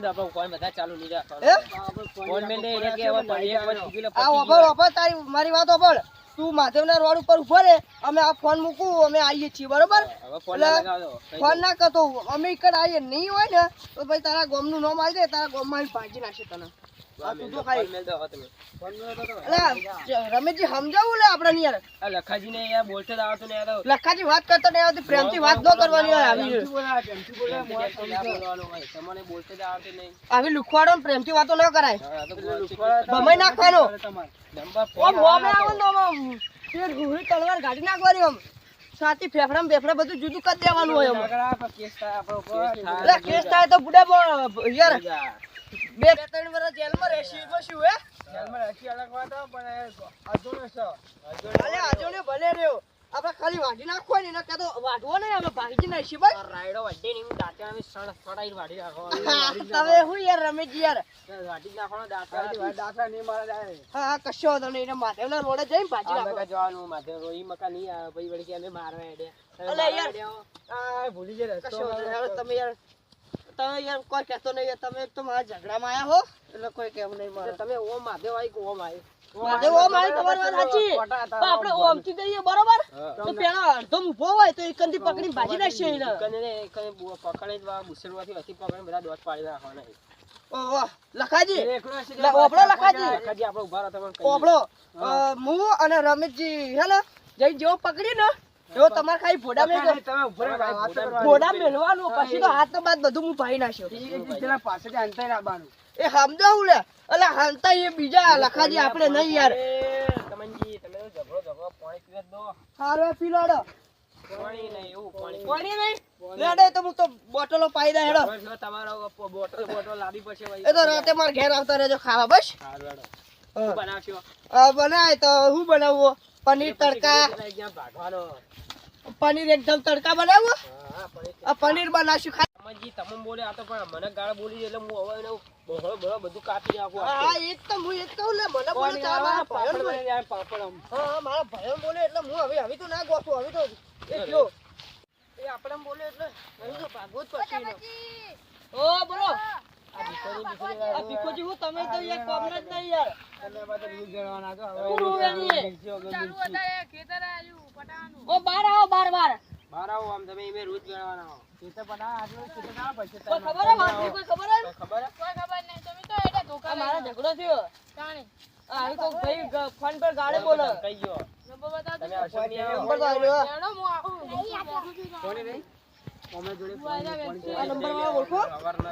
મેલ દો, આપણે ફોન બધા ચાલુ નહીં રાખવાનો. હે ફોન મેલ દે, એટલે કે હવે પણ એક વાર કીધું એટલે આ પતી ઓફર ગયું. ઓફર તારી મારી વાત ઓફર તું માધવના રોડ ઉપર ઉભો રે અમે આ ફોન મૂકું અમે આવીએ છીએ બરોબર હવે ફોન ના એટલે લગાવજો. કહી ફોન દો. ના કરતો અમે ఇక్కడ આવીએ નહીં હોય ને તો ભાઈ તારા ગામનું નામ આવી દે તારા ગામમાં આવીને ભાજી નાખશે તને રમેશજી સમજાવું લે યાર યાર બોલતે લખાજી વાત કરતો આવતી વાત ન કરવાની હોય આવી. તમને બોલતે નહીં. આવી લુખવાડો ને પ્રેમથી વાતો ન કરાય ભમાઈ નાખવાનો તલવાર ગાડી નાખવાની આમ સાથી ફેફડા ફેફડા બધું જુદું કરી દેવાનું હોય કેસ થાય આપણો ઉપર. એટલે કેસ થાય તો બુડા પણ યાર. બે ત્રણ વર્ષ જેલમાં રહેશી. તો શું હે? અલે આજોને ભલે રહ્યો. આપણે ખાલી વાઢી નાખો ને એને કહેતો વાઢવો નહીં અમે ભાગી નાખીએ ભાઈ. રાયડો વાઢી નહીં, દાંતે અમે સળ સડાઈને વાઢી નાખો. તમે હું યાર રમેશજી યાર. વાઢી નાખવાનો દાંતિયાથી. હા હા કશો વાંધો નહીં. એને માધવના રોડે જઈને ભાજી નાખો. મકા જવાનું માથે રોઈ મકા નહીં આવે ભાઈ વળી કે અમે મારવા હેડ્યા. અલે યાર. વાંધો નહીં. હવે તમે યાર તમે યાર કોઈ કહેતો નહીં તમે એક તો મારા ઝઘડામાં આવ્યા હો. એટલે કોઈ કહેવું નહીં મારે. તમે ઓમ મહાદેવ આવી ઓમ આવી? માધવ ઓમ આવી તમારી વાત સાચી? પણ આપણે ઓમથી જઈએ બરોબર? તો પેલા અડધો ઊભો હોય તો એકંદી પકડીને ભાજી નાખશે એને. કને ને પકડે જ વા ગુસ્સેલમાંથી પકડીને બધા દોત પાડી નાખવાના. ઓહો, લખાજી. એકલો હશે કે લે, ઓપડો લખાજી. લખાજી આપણે ઊભા રહો, તમને કહીએ. હું. અને રમેશજી હેલો જઈ જેવો પકડી ને એવો તમારે ખાલી ભોડા મેં ભોડા મેળવાનું પછી તો હાથ બાદ બધું હું ભાઈ નાખ્યો એ સમજાવું લે. એટલે હાલતા એ બીજા લખાજી આપણે નહીં યાર. તમનજી, તમે ઝઘડો ઝઘડો પાણી પીવા દો. હારો પીલાડો પાણી નહીં, એવું પાણી. પાણી નહીં? લેડે તો હું તો બોટલો પાઈ દે હેડો. તમારો બોટલ બોટલ લાવી પછી એ તો રાતે મારા ઘેર આવતા રહેજો ખાવા બસ. સારું, હેડો. હા. બનાવશો? બનાય તો હું બનાવવું? પનીર તડકા. પનીર એકદમ તડકા બનાવવું? હા, હા, પનીર. બનાવશું ખા તમે બોલે? આ તો પણ મને ગાળ બોલી એટલે હું હવે બહોળો બહોળો બધું કાપી નાખું હા હા, તો હું એ કહું લે મને બોલે તો મારા પાપડ બોલે. બની પાપડ આમ. હા હા મારા ભાઈઓ બોલે એટલે હું હવે હવે તો ના ગોઠું હવે તો એ કયો એ આપણે બોલે એટલે હવે તો ભાગવું જ પડશે ઓ બોલો. આ ભીખોની દીકરી આ ભીખોજી હું તમે તો કોમના જ નહીં યાર. બાર આવો બાર બાર બહાર આવો આમ તમે એમે રૂલ જણાવવાના હો. કોઈ ખબર હે વાતની કોઈ ખબર હે? ખબર હે? આ મારો ઝઘડો થયો. આ આવી કોક ભાઈ ફોન પર ગાળે બોલો. કઈ ગયો. નંબર કોની નહીં? અમે જોડે આ નંબરમાં ઓળખો?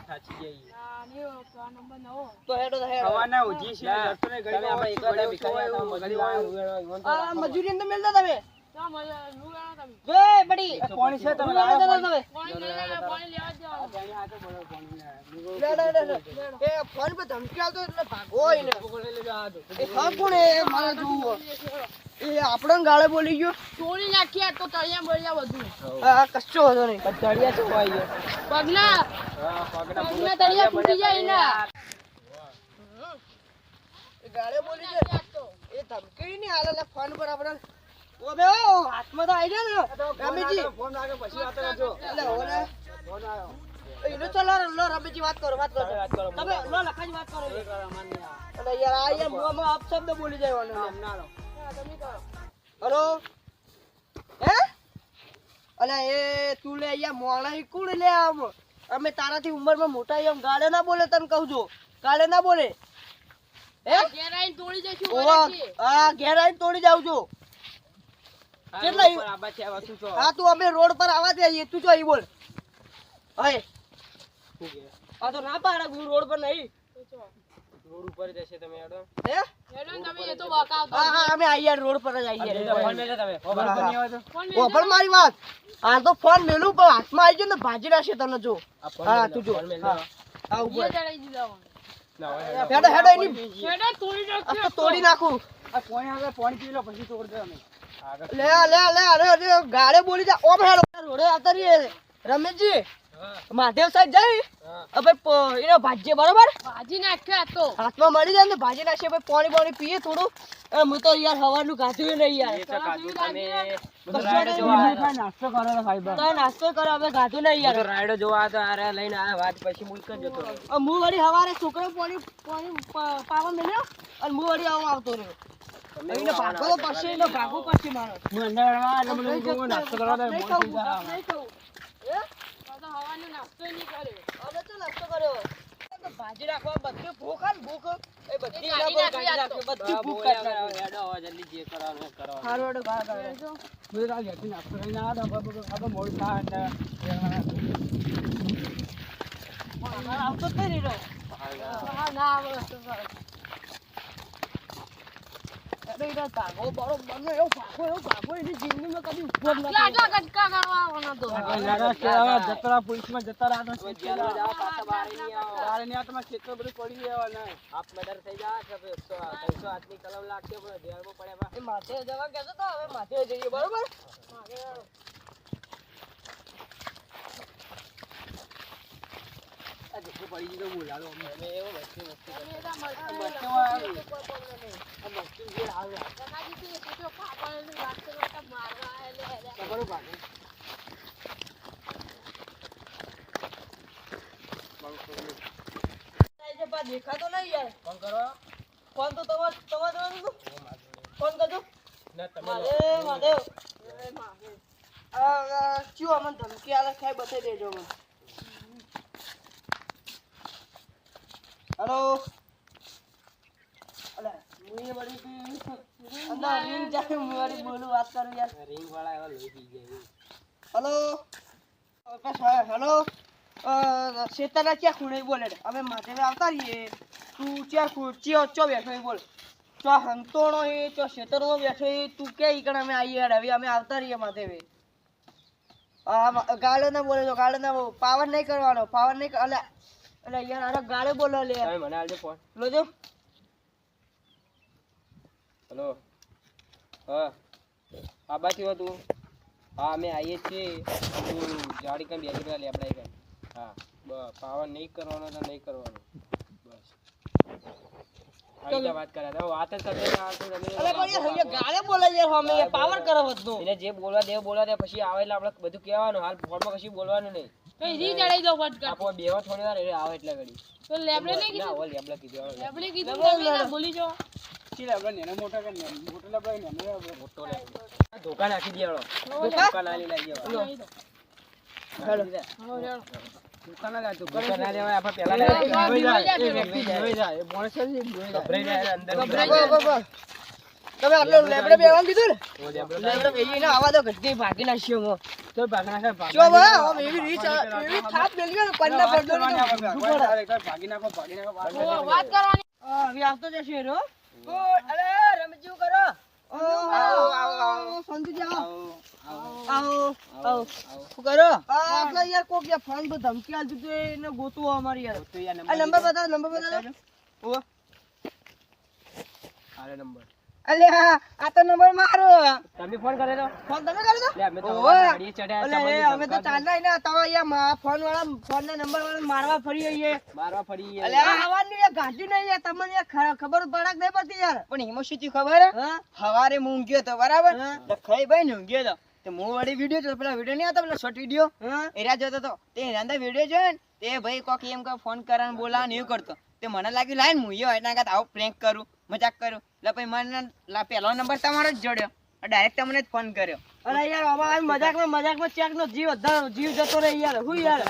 થાચી જઈએ. તો હેડો સવારના જતો આપણે મજૂરી આ અંદર તમે? બે બડી. પાણી છે તમે લેવા દો તમે લે લે લે લે. એ ફોન પર ધમકી આવતો એટલે ભાગો એ હા કોણ એ? મારે જોવું. એ આપણને ગાળે બોલી ગયો? ચોરી નાખ્યા તો તળિયા બળિયા બધું. આ કશો હતો નહીં. તળિયા શું હોય પગના. પગના પગના તળિયા ફૂટી જાય એના. ગાળે બોલી જાય એ ધમકી નહીં હાલ ફોન પર આપણે ઓ બે ઓ હાથમાં તો આવી જાય ને. રમીજી. ફોન આગળ પછી વાત કરજો. એટલે ઓલે ફોન આવ્યો. એનો ચલો લો રમીજી વાત કરો વાત કરો. તમે લો લખાજી વાત કરો. એક વાર અમાર નહીં આવે. અરે યાર આ યાર મોંમાં અપશબ્દ બોલી જાય ઓને. ના લો. હલો? હે? અલે એ તું લે મોણા કુણ લે આમ. અમે તારાથી ઉંમરમાં મોટા એમ ગાળે ના બોલે તને કહું છું. ગાળે ના બોલે. હે? ઘેર તોડી જશું ઓવા વરાથી. ઘેર આવીને તોડી જાવ છું. હા, કેટલા ઉપર આબા છે, આવા શું છો? હા તું અમે રોડ પર આવા દે તું જો બોલ. હે આ તો ના પાડા હું રોડ પર નહીં. રોડ ઉપર જશે તમે હેડો. હે? હેડો તમે એ તો બકાવતો હા હા અમે આઈએ રોડ પર જ આઈએ ફોન મેલે તમે. ખબર પર પણ નહીં આવે તો? ઓ પણ મારી વાત. આ તો ફોન મેલું પણ હાથમાં આવી ગયો ને ભાજી નાખશે તને જો. ફોન હા તું જો. ફોન આ ઉપર. હેડો. હેડો એની હેડો તોડી આ નાખ્યો પછી તોડ દે આગળ. લે લે લે અરે અરે ગાડે બોલી જા. ઓમ હેડો રોડે આવતા રહીએ. રમેશજી હા, મહાદેવ સાહેબ જાય. હવે એનો ભાજી બરોબર? ભાજી નાખ્યો આ તો. હાથમાં મળી જાય ને ભાજી નાખશે ભાઈ પાણી પાણી પીએ થોડું. હું તો યાર હવાનું ગાધું નહીં. યાર. નાસ્તો કરો નાસ્તો કરો અમે ગાધું નહીં યાર. રાયડો જોવા તો આરે લઈને આવ્યો વાત પછી જતો હું વળી હવારે છોકરો પાણી પાણી પાવા મળ્યો અને હું વળી આવા આવતો રહ્યો. એને ભાગો પડશે એને ભાગવું પડશે માણસ નહીં જતા. નહીં ખાવું, નહીં ખાવું. હે? તો તો હવાનો નાસ્તો નહીં કર્યો. હવે તો નાસ્તો કર્યો ભાજી રાખવા બધું ભૂખ આ ભૂખ એ બધી ભૂખ બોલ્યા કાઢી કરે, હેડો હવે જલ્દી જે કરવાનું એ કરો. હારું હેડો, ગા, ગા, ગા. આવતો જ નહીં રહ્યો. ના આવે તો સારું. અરે એનો ભાગો બરોબરનો એવો ભાગો, એવો ભાગો એની જિંદગીમાં કદી જ આટલા નથી આટલા ગટકા કરવા આવવાનો તો. હવે જેલમાં જાઓ, પાછા બહાર નહીં આવો. હાફ મર્ડર થઈ જાય કે પછી એકસો ત્રણસો હાથની કલમ લાગશે પણ જેલમાં પડ્યા. એ માથે જવા કહેતો તો હવે માથે જઈએ બરોબર આ જગ્યા પડી ગઈ તો બોલાડો અમને. અમે એવો વસ્તુ વસ્તુ તમે એના મરચાં મરચાં લાવો, વાળા. કોઈ problem નહીં. આ મસ્તી જે આવે આ. કનાજીથી એ પૂછ્યો, ખાવાનું વાત કરો, તો મારવા આયા લે, લે. ખબર ભાગે એ જે પા દેખાતો નહીં યાર. ફોન કરો. ફોન તો તમાર તમારે? ફોન કરજો. ના તમે મહાદેવ મહાદેવ ચિયો અમને ધમકી આલે ખાઈ બતાવી દેજો મને હેલો. અલે હું એ વળી બી અંદર ring જાય વળી બોલું વાત કરું યાર. રિંગ વાળા એવા લોહી પી ગયા હેલો. બસ હેલો. શેતાના ક્યાં ખૂણે બોલે? અમે માથે આવતા રહીએ. તું ચાર ચિયો ચો બેઠો એ બોલ. ચો હંતોણો એ ચો શેતરમાં બેઠો એ તું કે ઈ કણ અમે આવીએ હવે અમે આવતા રહીએ માથે હા ગાળો ના બોલે તો ગાળો ના પાવર નહીં કરવાનો પાવર નહીં કર- અલે યાર અરે ગાળે બોલો લે. તમે મને આલજો ફોન લોજો હેલો. હા. આ બાજુ હતું. હા અમે આવીએ છીએ. તું જાડી કઈ બેસી પેલા લેબડાઈ કઈ હા. બસ પાવર નહીં કરવાનો તો નહીં કરવાનો. બસ. વાત કરે વાત જ કરતા ગાળે બોલે યાર અમે પાવર કરો બધું જે બોલવા દે બોલવા દે પછી આવે એટલે આપણે બધું કહેવાનું. હાલ ફોનમાં કશું બોલવાનું નહીં. કઈ રી ચડાઈ દો ફટકા. આપો બેવા થોડી વાર આવે એટલે ઘડી. તો લેબલે નહીં ના કીધું? ઓલ. લેબડા કીધું લેબડે કીધું તમે ના ભૂલી જાઓ. મોટો લે આ ધોકા નાખી દે હળો ધોકા? ધોકા ના લાગી. હેલો હો, રેડો. ધોકા ના લેવાય. આપણે પહેલા હવે જાય. એ પેલો. વ્યક્તિ ગભરાઈ જાય. અંદર. ગભરાઈ ગભરાઈ બસ, બસ, બસ. તમે આટલો લેબડે બેવાનું કીધું ને? જાય. ઓ લેબડો આવા દો ઘટકી ભાગી નાખ્યો હું. તો ભાગ નાખે, ભાગ જો બા હવે એવી રીત એવી થાપ મેલી ને પન્ના પડદો ને તો ઊભું પડે. હો, વાત કરવાની. હવે આવતો જશે હેરો. અરે રમજુ કરો આવો આવો આવો સંતુજી આવો. આવો આવો શું કરો આટલા યાર કોક યાર ફોન પર ધમકી આલતું એને ગોતવો અમારી યાર. તો યાર નંબર બતાવો નંબર બતાવો. ઓ નંબર. અલ્યા આ તો નંબર મારો. તમે ફોન કરે ફોન તમે કરી અમે તો ઓવે. ચડ્યા અલે અમે તો ચાલના ય ના તમે ફોન વાળા ફોન ના નંબર વાળા મારવા ફરી આઈએ. મારવા ફરી. અલે હવાની નહીં યાર તમને ખબર પડક નહીં પડતી યાર. પણ એમાં શું થયું ખબર? હવારે હું ઊંઘ્યો તો બરાબર? ખાઈ ભાઈ ને ઊંઘ્યો તો. તો હું વળી વીડિયો પેલા વીડિયો નહીં આવતો પેલા શોર્ટ વીડિયો હા? એરા જોતો તો તે એના અંદર વીડિયો જોયો ને તે ભાઈ કોક એમ કે ફોન કરવાનું બોલાવાનું એવું કરતો. તે મને લાગ્યું લાઈન હું યો. એના કરતા આવું પ્રેન્ક કરું મજાક કરું. એટલે પછી મને લા પહેલો નંબર તમારો જ જોડ્યો. ડાયરેક્ટ તમને જ ફોન કર્યો. અરે યાર અમારે મજાકમાં મજાકમાં ચેક નો જીવ વધારો જીવ જતો રહે યાર. હું યાર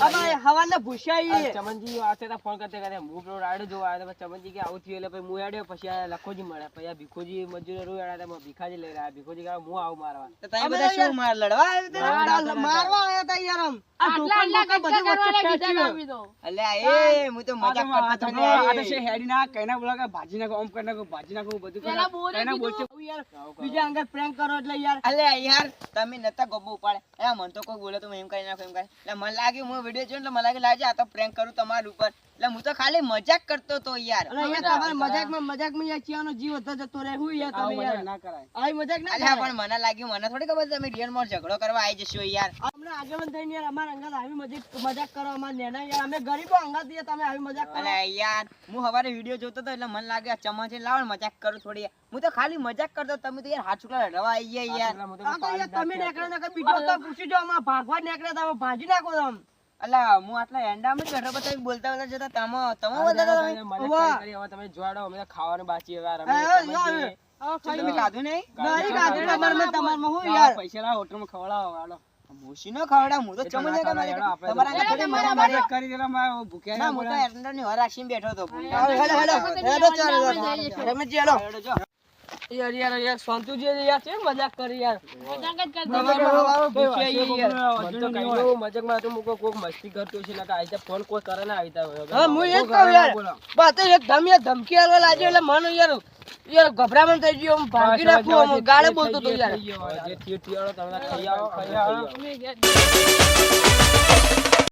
અમારે હવાના ભૂસ્યા આ ચમનજી આતે તા ફોન કરતે કરે હું પેલો રાયડો જોવા આવ્યો તો ચમનજી કે આવું થયું એટલે પછી હું આડ્યો પછી આ લખોજી મળે પછી આ ભીખોજી મજૂર રૂ હેડા હતા ભીખાજી લઈ રહ્યા. ભીખોજી કે હું આવું મારવા. તો તમે બધા શું માર લડવા આવ્યા તા મારવા આવ્યા તા યાર આમ. આ દુકાન આટલા દુકાન બધું વચ્ચે તો. અલ્યા એ હું તો મજાક કરતો હતો. ને પેલા બોલે કીધું. હું યાર બીજા અંગે પ્રેન્ક કરો એટલે યાર. અલ્યા યાર, તમે નતા ગોબો ઉપાડે. એ મન તો કોઈ બોલે તો એમ કરી નાખો, એમ કરી એટલે મને લાગ્યું, હું વીડિયો જોઈને મને લાગ્યું, લાગે આ તો પ્રેન્ક કરું તમારા ઉપર. એટલે હું તો ખાલી મજાક કરતો તો યાર. અરે તમારે મજાકમાં મજાકમાં યાર ચિયાનો જીવ વધતો જતો રહે. હું યાર તમે યાર. ના કરાય. આવી મજાક ના અલ્યા પણ મને લાગ્યું મને થોડી ખબર તમે રિયલ રિયલમાં ઝઘડો કરવા આવી જશો યાર. અમને આગેવાન થઈને યાર અમાર અંગાત આવી મજાક મજાક કરો અમાર નેના યાર. અમે ગરીબો અંગાત યાર તમે આવી મજાક કરો. અરે યાર હું હવારે વીડિયો જોતો તો એટલે મને લાગે ચમચે લાવો ને મજાક કરું થોડી. હું તો ખાલી મજાક કરતો તમે તો યાર હાથ છોકરા રવા આવી ગયા યાર. આ તમે નેકડા નીકળ્યા નકર બીજો તો પૂછી જો અમાર ભાગવા નેકડા નીકળ્યા તા, ભાજી નાખો તમે અલા હું આટલા એંડામાં જ બેઠો પછી બોલતા બોલતા જતા તમે તમે બધા તમે? તમે હવે તમે જોડો અમે ખાવાનું બાકી હવે આ એ, રમીએ, એ, તમે તમે ખાધું નહીં. નહીં. ગાંધી તમારમાં તમારમાં હું લાવો, યાર. પૈસા લાવો, હોટલમાં ખવડાવો, હાલો. ભૂસી નો ખવડા હું તો એ કે મારે તમારા આગળ થોડી મારા મારી કરી દેલા, મારે ભૂખ્યા ના મોટા હું. એરંડાની હવા રાખીને બેઠો તો હેડો હેડો હેલો ચાલો હેલો. તમે જે હેડો. યાર યાર યાર સંતુજી યાર કેમ મજાક કરી યાર મજાક જ કરતો યાર. તો કઈ મજાકમાં તો મુકો કોક મસ્તી કરતો છે આવી રીતે ફોન કો કરે ના આવી હા, હું એ કહું યાર. બાતે એક ધમ યાર ધમકી આલવા લાગ્યો એટલે મન યાર યાર ગભરામણ થઈ ગયો હું ભાગી નાખું આમ ગાળે બોલતો તો યાર જે થયું થયું, હાલો, તમે ખાઈ આવો, ખાઈ આવો.